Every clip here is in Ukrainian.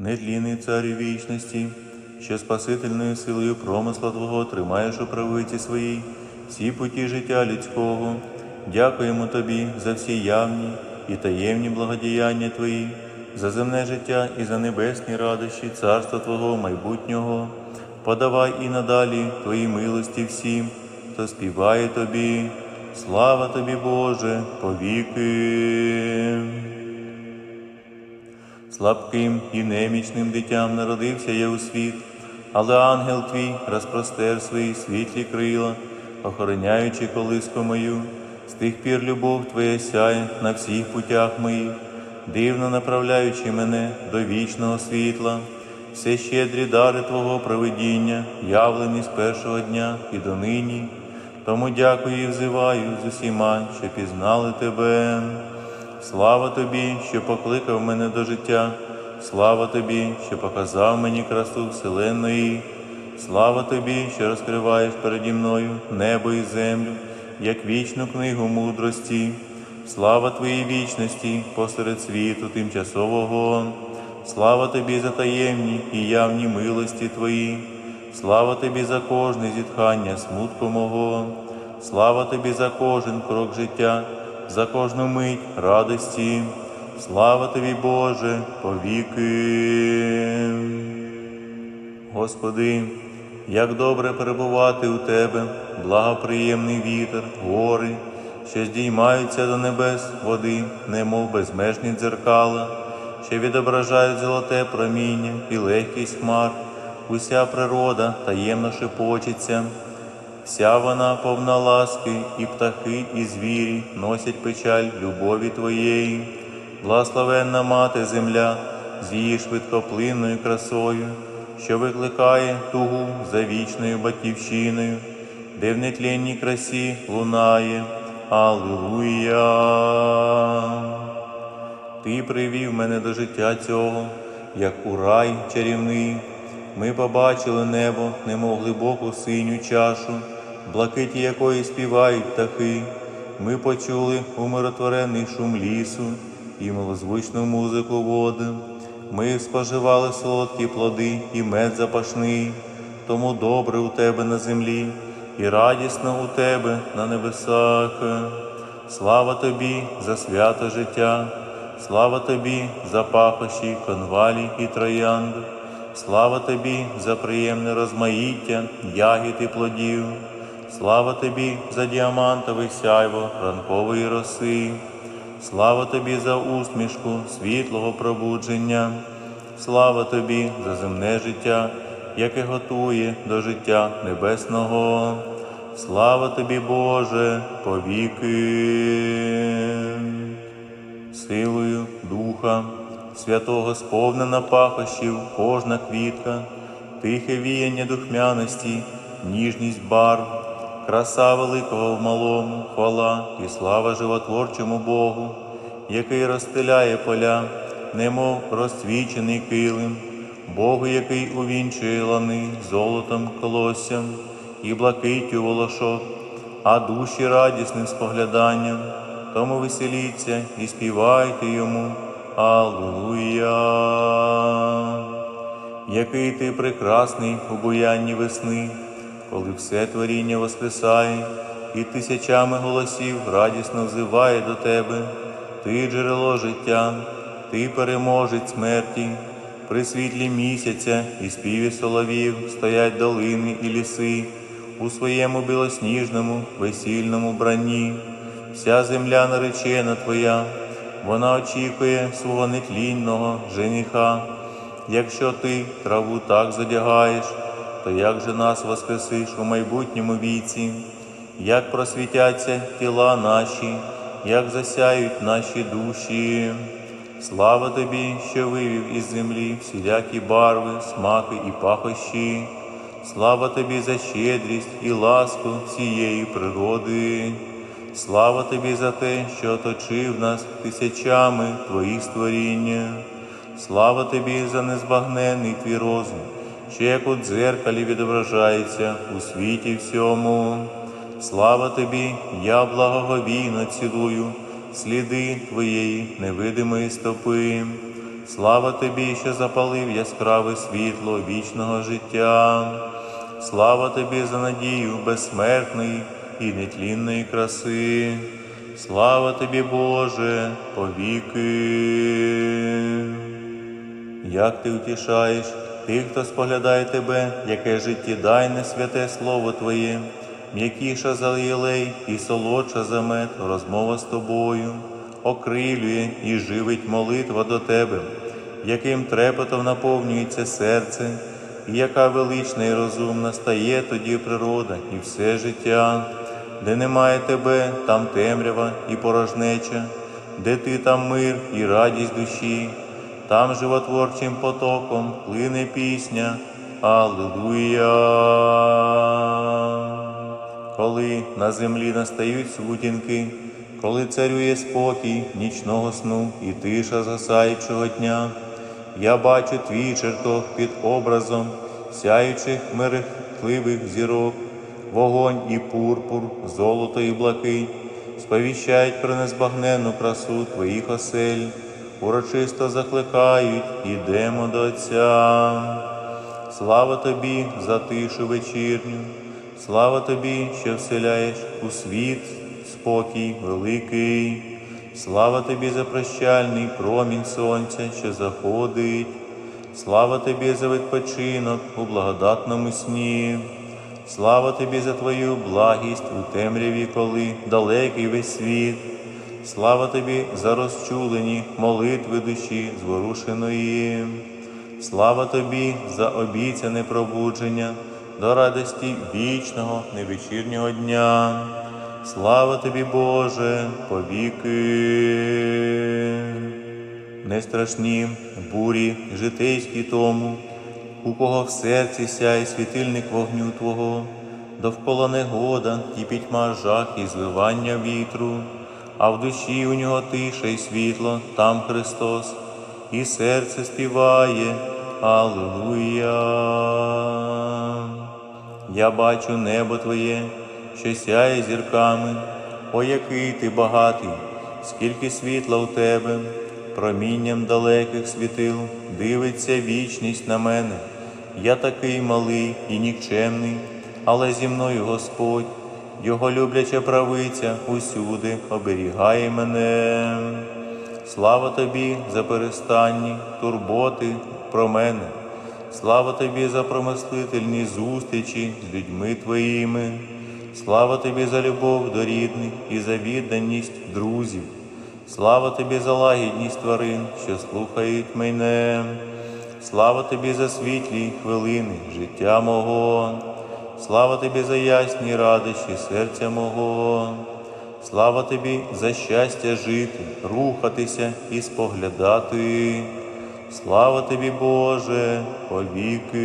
Нетлінний царю вічності, що спасительною силою промисла Твого тримаєш у правиці своїй всі путі життя людського. Дякуємо Тобі за всі явні і таємні благодіяння Твої, за земне життя і за небесні радощі царства Твого майбутнього. Подавай і надалі Твої милості всім, хто співає Тобі. Слава Тобі, Боже, повіки. Слабким і немічним дитям народився я у світ, але ангел твій розпростер свої світлі крила, охороняючи колиску мою, з тих пір любов твоя сяє на всіх путях моїх, дивно направляючи мене до вічного світла, все щедрі дари Твого провидіння, явлені з першого дня і до нині. Тому дякую і взиваю з усіма, що пізнали тебе. Слава тобі, що покликав мене до життя, слава тобі, що показав мені красу вселенної, слава тобі, що розкриваєш переді мною небо і землю, як вічну книгу мудрості, слава твоїй вічності посеред світу тимчасового, слава тобі за таємні і явні милості твої, слава тобі за кожне зітхання смутку мого, слава тобі за кожен крок життя за кожну мить радості. Слава тобі, Боже, повіки. Господи, як добре перебувати у Тебе, благоприємний вітер, гори, що здіймаються до небес води, немов безмежні дзеркала, що відображають золоте проміння і легкість хмар, уся природа таємно шепочеться. Вся вона повна ласки, і птахи, і звірі носять печаль любові Твоєї, благословенна мати земля з її швидкоплинною красою, що викликає тугу за вічною батьківщиною, де в нетлінній красі лунає. Аллилуйя! Ти привів мене до життя цього, як у рай чарівний. Ми побачили небо, немов глибоку синю чашу, блакиті якої співають птахи. Ми почули умиротворений шум лісу і милозвучну музику води. Ми споживали солодкі плоди і мед запашний, тому добре у тебе на землі, і радісно у тебе на небесах. Слава тобі за свято життя, слава тобі за пахощі, конвалі і троянд. Слава тобі за приємне розмаїття, ягід і плодів, слава тобі за діамантове сяйво ранкової роси, слава тобі за усмішку світлого пробудження, слава тобі за земне життя, яке готує до життя небесного. Слава тобі, Боже, повіки. Силою Духа Святого сповнена пахощів кожна квітка, тихе віяння духмяності, ніжність барв, краса великого в малому, хвала і слава животворчому Богу, який розстеляє поля, немов розцвічений килим, Богу, який увінчує лани золотом колоссям і блакиттю волошок, а душі радісним спогляданням, тому веселіться і співайте йому. Аллилуйя! Який ти прекрасний у буянні весни, коли все творіння воскресає і тисячами голосів радісно взиває до тебе, ти джерело життя, ти переможець смерті, при світлі місяця і співі соловів стоять долини і ліси у своєму білосніжному весільному бранні, вся земля наречена твоя вона очікує свого нетлінного жениха. Якщо ти траву так задягаєш, то як же нас воскресиш у майбутньому віці, як просвітяться тіла наші, як засяють наші душі. Слава тобі, що вивів із землі всілякі барви, смаки і пахощі. Слава тобі за щедрість і ласку всієї природи. Слава тобі за те, що оточив нас тисячами твоїх створіння. Слава тобі за незбагненний твій розум, що як у дзеркалі відображається у світі всьому. Слава тобі, я благоговійно цілую сліди твоєї невидимої стопи. Слава тобі, що запалив яскраве світло вічного життя. Слава тобі за надію безсмертної і нетлінної краси. Слава тобі, Боже, повіки. Як ти утішаєш тих, хто споглядає тебе, яке життєдайне святе слово Твоє, м'якіша за єлей і солодша за мед, розмова з тобою, окрилює і живить молитва до тебе, яким трепетом наповнюється серце, і яка велична і розумна стає тоді природа і все життя, де немає тебе, там темрява і порожнеча, де ти там мир і радість душі. Там животворчим потоком плине пісня. Аллилуйя. Коли на землі настають сутінки, коли царює спокій нічного сну і тиша згасаючого дня, я бачу твій чертог під образом сяючих мерехтливих зірок, вогонь і пурпур, золото і блакить, сповіщають про незбагненну красу твоїх осель урочисто закликають, ідемо до Отця. Слава тобі за тишу вечірню, слава тобі, що вселяєш у світ спокій великий, слава тобі за прощальний промінь сонця, що заходить, слава тобі за відпочинок у благодатному сні. Слава тобі за твою благість у темряві, коли далекий весь світ. Слава тобі за розчулені молитви душі зворушеної. Слава тобі за обіцяне пробудження до радості вічного невечірнього дня. Слава тобі, Боже, повіки. Не страшні бурі житейські тому, у кого в серці сяє світильник вогню Твого, довкола негода і пітьма жах і звивання вітру а в душі у нього тиша й світло, там Христос, і серце співає Аллилуйя. Я бачу небо Твоє, що сяє зірками, о який ти багатий, скільки світла у тебе, промінням далеких світил дивиться вічність на мене. Я такий малий і нікчемний, але зі мною Господь. Його любляча правиця усюди оберігає мене. Слава тобі за перестанні турботи про мене, слава тобі за промислительні зустрічі з людьми твоїми, слава тобі за любов до рідних і за відданість друзів, слава тобі за лагідність тварин, що слухають мене, слава тобі за світлі хвилини життя мого. Слава тобі за ясні радощі серця мого, слава тобі за щастя жити, рухатися і споглядати. Слава тобі, Боже, повіки.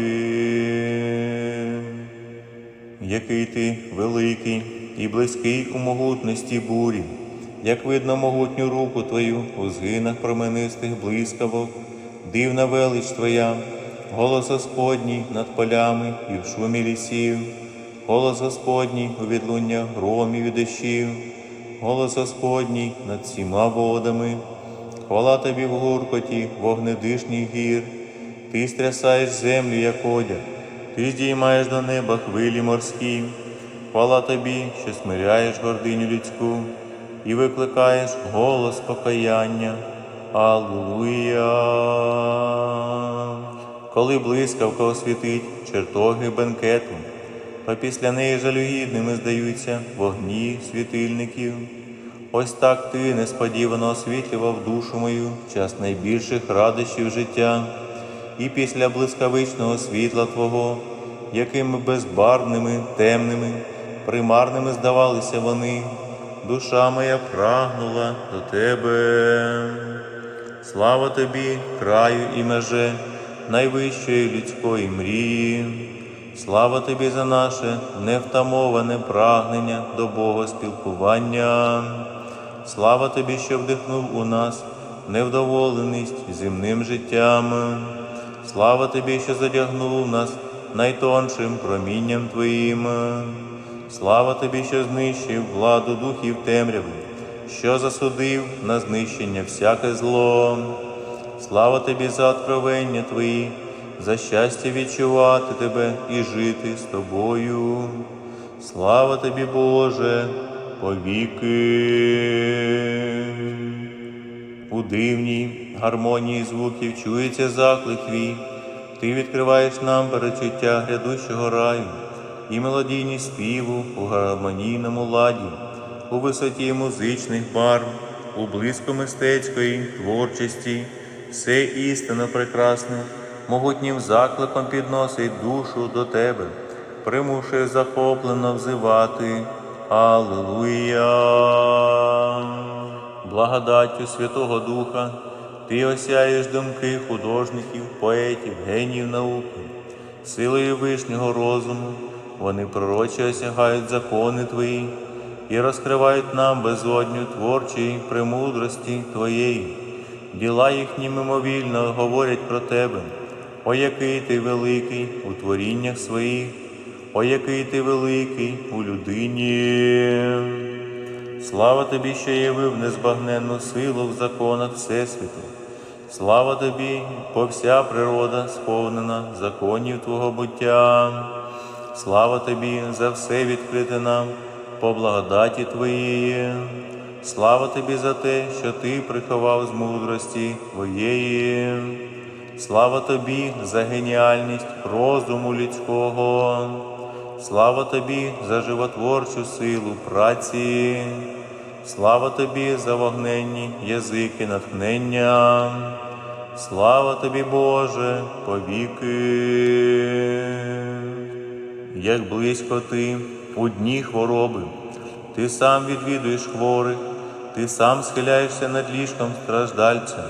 Який ти великий і близький у могутності бурі, як видно могутню руку Твою у згинах променистих блискавок, дивна велич Твоя голос Господній над полями і в шумі лісів, голос Господній у відлуннях громів і дощів, голос Господній над всіма водами, хвала тобі в гуркоті вогнедишніх гір, ти стрясаєш землю, як одяг, ти здіймаєш до неба хвилі морські, хвала тобі, що смиряєш гординю людську і викликаєш голос покаяння. Аллилуйя! Коли блискавка освітить чертоги бенкету, то після неї жалюгідними здаються вогні світильників. Ось так ти несподівано освітлював душу мою час найбільших радощів життя, і після блискавичного світла Твого, якими безбарвними, темними, примарними здавалися вони, душа моя прагнула до Тебе. Слава тобі, краю і меже найвищої людської мрії. Слава тобі за наше невтамоване прагнення до Бога спілкування. Слава тобі, що вдихнув у нас невдоволеність земним життям. Слава тобі, що задягнув нас найтоншим промінням Твоїм. Слава тобі, що знищив владу духів темряви, що засудив на знищення всяке зло. Слава тобі за откровення Твої, за щастя відчувати Тебе і жити з тобою. Слава тобі, Боже, повіки. У дивній гармонії звуків чується заклик твій. Ти відкриваєш нам перечуття грядущого раю і мелодійні співу у гармонійному ладі, у висоті музичних барв, у близько мистецької творчості, все істинно прекрасне, могутнім закликом підносить душу до тебе, примушує захоплено взивати. Аллилуйя! Благодаттю Святого Духа ти осяєш думки художників, поетів, геніїв науки, силою вишнього розуму вони пророче осягають закони Твої і розкривають нам безодню творчої премудрості Твоєї. Діла їхні мимовільно говорять про Тебе, о який ти великий у творіннях своїх, о який ти великий у людині. Слава тобі, що явив незбагненну силу в законах Всесвіту. Слава тобі, бо вся природа сповнена законів Твого буття. Слава тобі за все відкрите нам по благодаті Твоєї. Слава тобі за те, що Ти приховав з мудрості Твоєї. Слава тобі за геніальність розуму людського. Слава тобі за животворчу силу праці, слава тобі за вогненні язики натхнення, слава тобі, Боже, повіки. Як близько ти у дні хвороби, ти сам відвідуєш хворих, ти сам схиляєшся над ліжком страждальця,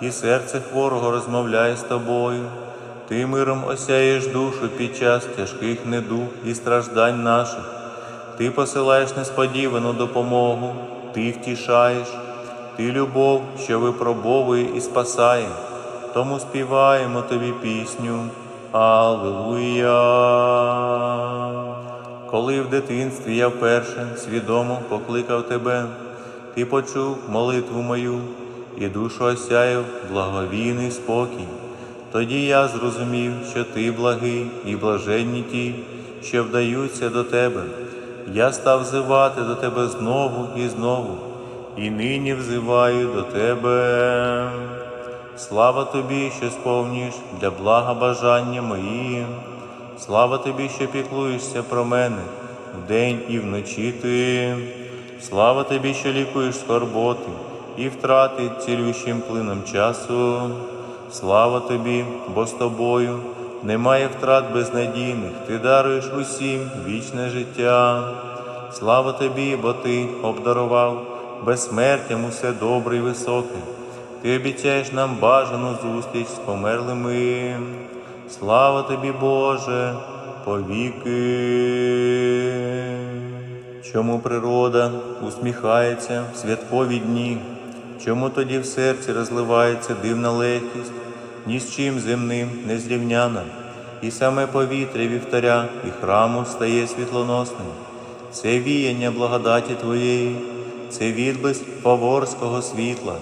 і серце хворого розмовляє з тобою. Ти миром осяєш душу під час тяжких недуг і страждань наших. Ти посилаєш несподівану допомогу, ти втішаєш, ти любов, що випробовує і спасає. Тому співаємо тобі пісню. Аллилуйя. Коли в дитинстві я вперше свідомо покликав тебе, ти почув молитву мою і душу осяяв благовійний спокій. Тоді я зрозумів, що ти благий і блаженні ті, що вдаються до тебе. Я став взивати до тебе знову і знову, і нині взиваю до тебе. Слава тобі, що сповнюєш для блага бажання мої. Слава тобі, що піклуєшся про мене вдень і вночі ти. Слава тобі, що лікуєш скорботи і втрати цілющим плином часу. Слава тобі, бо з тобою немає втрат безнадійних, ти даруєш усім вічне життя. Слава тобі, бо ти обдарував безсмертям усе добре і високе. Ти обіцяєш нам бажану зустріч з померлими. Слава тобі, Боже, повіки. Чому природа усміхається в святкові дні? Чому тоді в серці розливається дивна легкість, ні з чим земним не зрівняна, і саме повітря вівтаря і храму стає світлоносним. Це віяння благодаті Твоєї, це відблиск фаворського світла.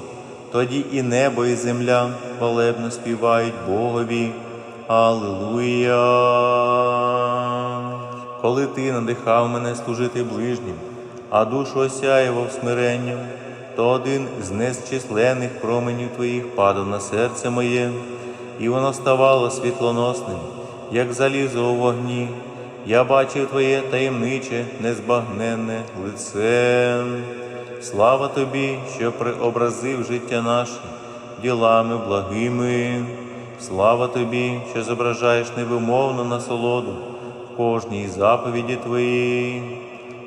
Тоді і небо, і земля хвалебно співають Богові. Аллилуйя! Коли ти надихав мене служити ближнім, а душу осяював смиренням, то один з незчисленних променів твоїх падав на серце моє, і воно ставало світлоносним, як залізо у вогні. Я бачив твоє таємниче, незбагненне лице. Слава тобі, що преобразив життя наше ділами благими. Слава тобі, що зображаєш невимовну насолоду кожній заповіді твоїй.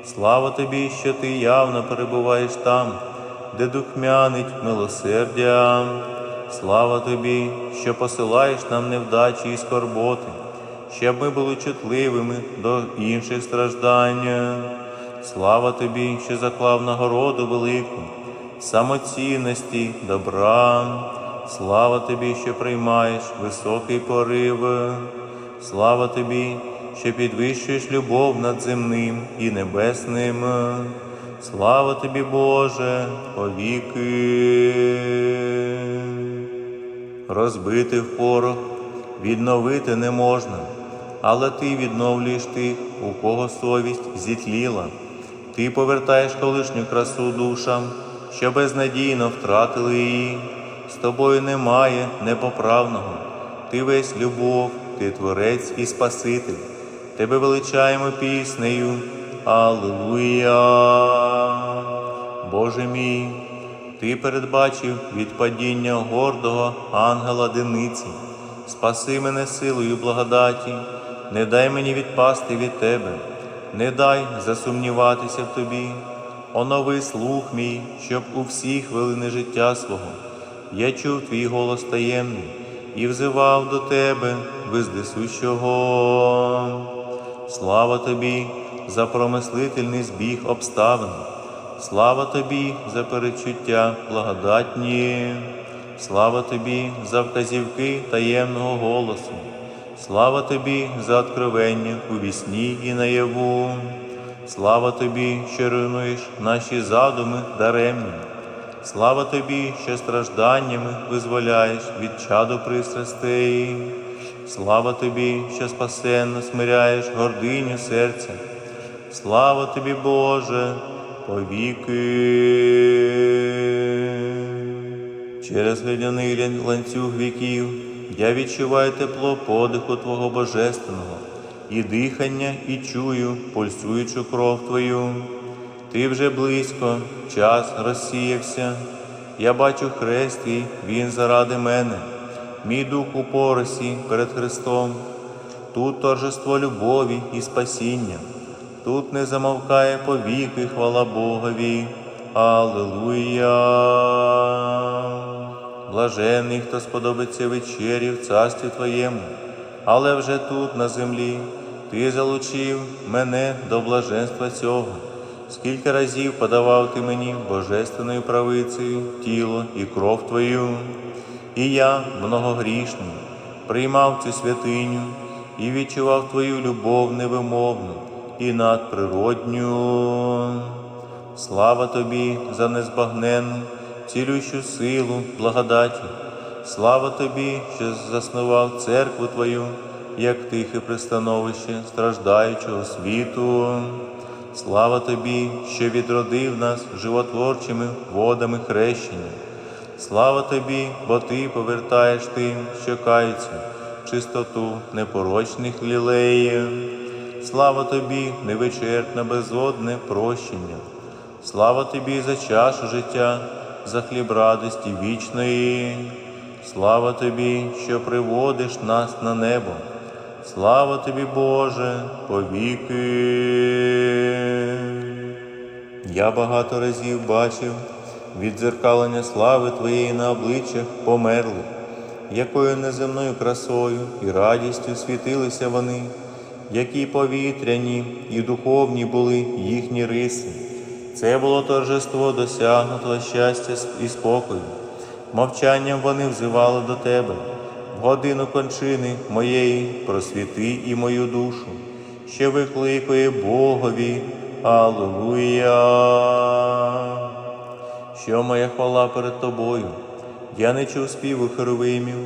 Слава тобі, що ти явно перебуваєш там, де духмянить милосердя. Слава тобі, що посилаєш нам невдачі і скорботи, щоб ми були чутливими до інших страждань. Слава тобі, що заклав нагороду велику, самоцінності, добра. Слава тобі, що приймаєш високий порив. Слава тобі, що підвищуєш любов над земним і небесним. Слава тобі, Боже, повіки. розбити в порох, відновити не можна, але ти відновлюєш тих, у кого совість зітліла. Ти повертаєш колишню красу душам, що безнадійно втратили її. З тобою немає непоправного. Ти весь любов, ти творець і Спаситель. Тебе величаємо піснею. Аллилуйя. Боже мій, ти передбачив від падіння гордого ангела диниці. Спаси мене силою благодаті, не дай мені відпасти від тебе, не дай засумніватися в тобі. Онови слух мій, щоб у всі хвилини життя свого я чув твій голос таємний і взивав до тебе вездесущого. Слава тобі за промислительний збіг обставин, слава тобі за перечуття благодатні, слава тобі за вказівки таємного голосу, слава тобі за откровення у вісні і наяву, слава тобі, що руйнуєш наші задуми даремні. Слава тобі, що стражданнями визволяєш від чаду пристрастей. Слава тобі, що спасенно смиряєш гординю серця. Слава тобі, Боже, повіки. Через глядяний ланцюг віків я відчуваю тепло подиху Твого Божественного, і дихання, і чую пульсуючу кров Твою. Ти вже близько, час розсіявся. Я бачу хрест твій, він заради мене, мій дух у поросі перед Христом. Тут торжество любові і спасіння, тут не замовкає повіки хвала Богові. Аллилуйя. Блажений, хто сподобиться вечері в царстві Твоєму, але вже тут, на землі, Ти залучив мене до блаженства цього. Скільки разів подавав ти мені божественною правицею тіло і кров Твою, і я, многогрішний, приймав цю святиню і відчував Твою любов невимовну і надприродню. Слава Тобі за незбагненну, цілющу силу, благодаті. Слава Тобі, що заснував церкву Твою, як тихе пристановище страждаючого світу. Слава Тобі, що відродив нас животворчими водами хрещення. Слава Тобі, бо Ти повертаєш тим, що каються, чистоту непорочних лілеїв. Слава Тобі, невичерпне безодне прощення. Слава Тобі за чашу життя, за хліб радості вічної. Слава Тобі, що приводиш нас на небо. Слава тобі, Боже, повіки. Я багато разів бачив віддзеркалення слави Твоєї на обличчях померлих, якою неземною красою і радістю світилися вони, які повітряні і духовні були їхні риси. Це було торжество досягнутого щастя і спокою. Мовчанням вони взивали до Тебе. В годину кончини моєї просвіти і мою душу, що викликує Богові. Аллилуйя. Що моя хвала перед тобою? Я не чув співу херовимів,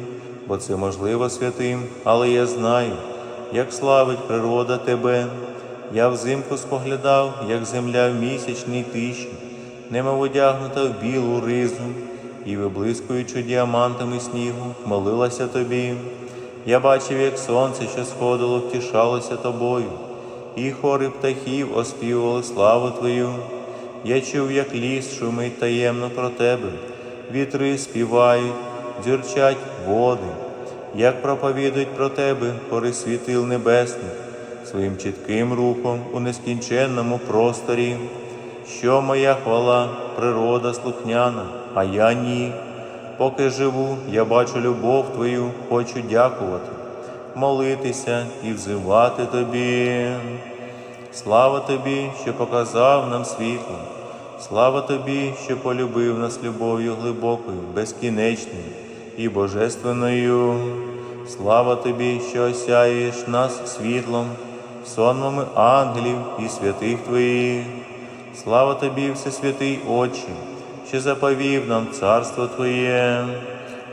бо це можливо святим, але я знаю, як славить природа тебе. Я взимку споглядав, як земля в місячній тиші, немов одягнута в білу ризу, і, виблискуючи діамантами снігу, молилася тобі. Я бачив, як сонце, що сходило, втішалося тобою, і хори птахів оспівували славу Твою. Я чув, як ліс шумить таємно про тебе, вітри співають, дзюрчать води, як проповідують про тебе хори світил небесних, своїм чітким рухом у нескінченному просторі, що моя хвала, природа слухняна, а я ні. Поки живу, я бачу любов Твою, хочу дякувати, молитися і взивати Тобі. Слава Тобі, що показав нам світло, слава Тобі, що полюбив нас любов'ю глибокою, безкінечною і божественною. Слава Тобі, що осяєш нас світлом, сонмами ангелів і святих Твоїх. Слава Тобі, Всесвятий Отче, що заповів нам царство Твоє.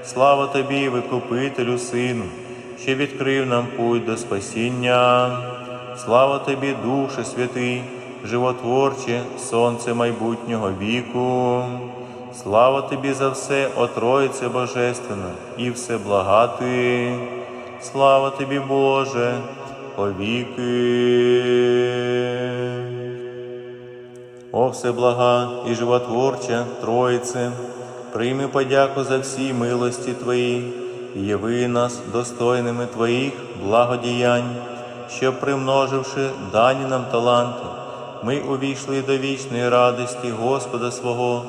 слава тобі, викупителю Сину, що відкрив нам путь до спасіння. Слава тобі, Душе Святий, животворче, сонце майбутнього віку. Слава тобі за все, о Троїце Божественна, і все благати. Слава тобі, Боже, повіки. О всеблага і животворча Троїце, прийми подяку за всі милості Твої і яви нас достойними Твоїх благодіянь, що, примноживши дані нам таланти, ми увійшли до вічної радості Господа свого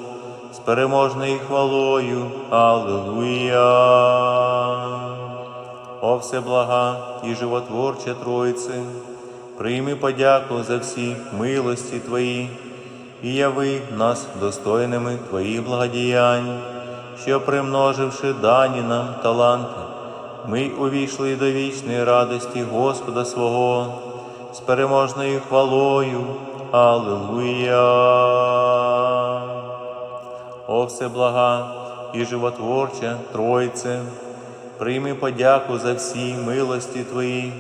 з переможною хвалою. Аллилуйя! О всеблага і животворча Троїце, прийми подяку за всі милості Твої і яви нас достойними Твоїх благодіянь, що, примноживши дані нам таланти, ми увійшли до вічної радості Господа свого з переможною хвалою. Аллилуйя! О всеблага і животворча Тройце, прийми подяку за всі милості Твої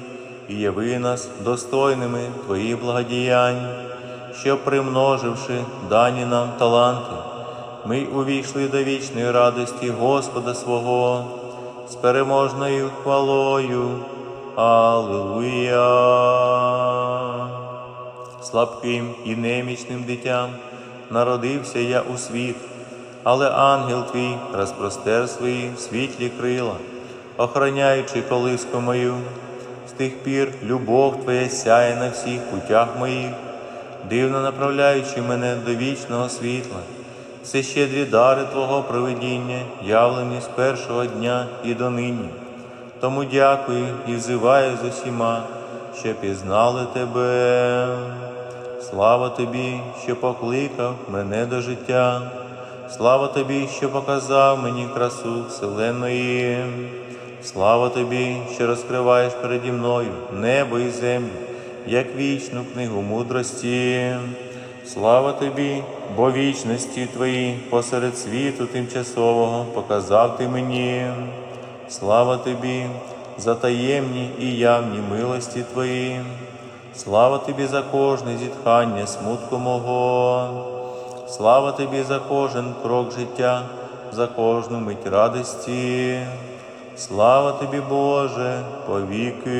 і яви нас достойними Твоїх благодіянь, що, примноживши дані нам таланти, ми увійшли до вічної радості Господа свого з переможною хвалою. Аллилуйя! Слабким і немічним дитям народився я у світ, але ангел твій розпростер свої світлі крила, охороняючи колиску мою. З тих пір любов Твоя сяє на всіх путях моїх, дивно направляючи мене до вічного світла. Все щедрі дари Твого провидіння, явлені з першого дня і до нині. Тому дякую і взиваю з усіма, що пізнали Тебе. Слава Тобі, що покликав мене до життя. Слава Тобі, що показав мені красу вселенної. Слава Тобі, що розкриваєш переді мною небо і землю, як вічну книгу мудрості. Слава Тобі, бо вічності Твої посеред світу тимчасового показав Ти мені. Слава Тобі за таємні і явні милості Твої. Слава Тобі за кожне зітхання смутку мого. Слава Тобі за кожен крок життя, за кожну мить радості. Слава Тобі, Боже, повіки.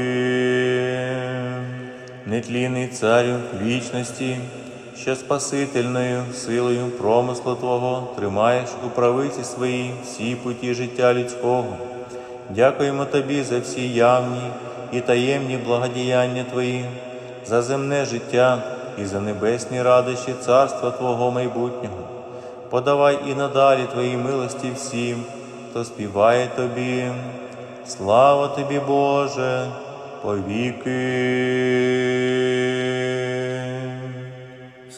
Нетлінний царю вічності, що спасительною силою промислу Твого тримаєш у правиці своїй всі путі життя людського. Дякуємо Тобі за всі явні і таємні благодіяння Твої, за земне життя і за небесні радощі царства Твого майбутнього. Подавай і надалі Твої милості всім, хто співає Тобі. Слава Тобі, Боже, повіки.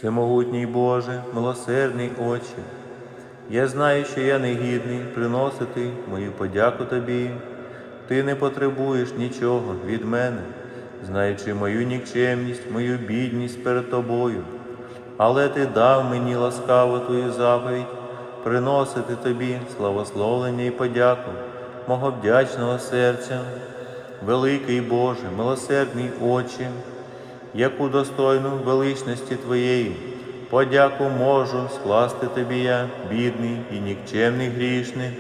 Всемогутній Боже, милосердний Отче, я знаю, що я не гідний приносити мою подяку Тобі. Ти не потребуєш нічого від мене, знаючи мою нікчемність, мою бідність перед Тобою. Але Ти дав мені ласкаву Твою заповідь приносити Тобі славословлення і подяку мого вдячного серця. Великий Боже, милосердний Отче, яку достойну величності Твоєї, подяку можу скласти Тобі я, бідний і нікчемний грішник,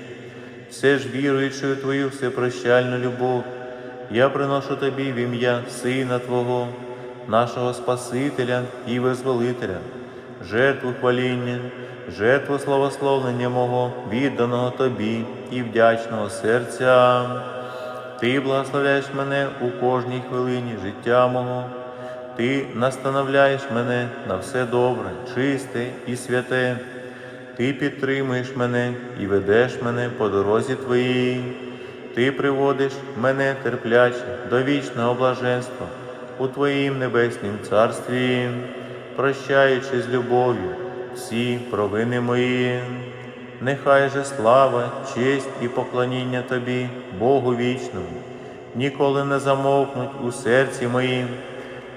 все ж віруючи Твою всепрощальну любов, я приношу Тобі в ім'я Сина Твого, нашого Спасителя і Визволителя, жертву хваління, жертву славословлення мого, відданого Тобі і вдячного серця. Ти благословляєш мене у кожній хвилині життя мого. Ти настановляєш мене на все добре, чисте і святе. Ти підтримуєш мене і ведеш мене по дорозі Твоїй. Ти приводиш мене терпляче до вічного блаженства у Твоїм небеснім царстві, прощаючи з любов'ю всі провини мої. Нехай же слава, честь і поклоніння Тобі, Богу вічному, ніколи не замовкнуть у серці моїм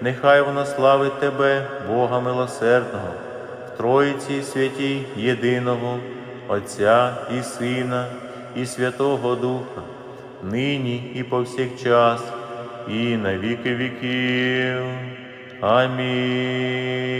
нехай вона славить Тебе, Бога милосердного, в Троїці святій єдиного, Отця і Сина, і Святого Духа, нині і повсякчас, і на віки віків. Амінь.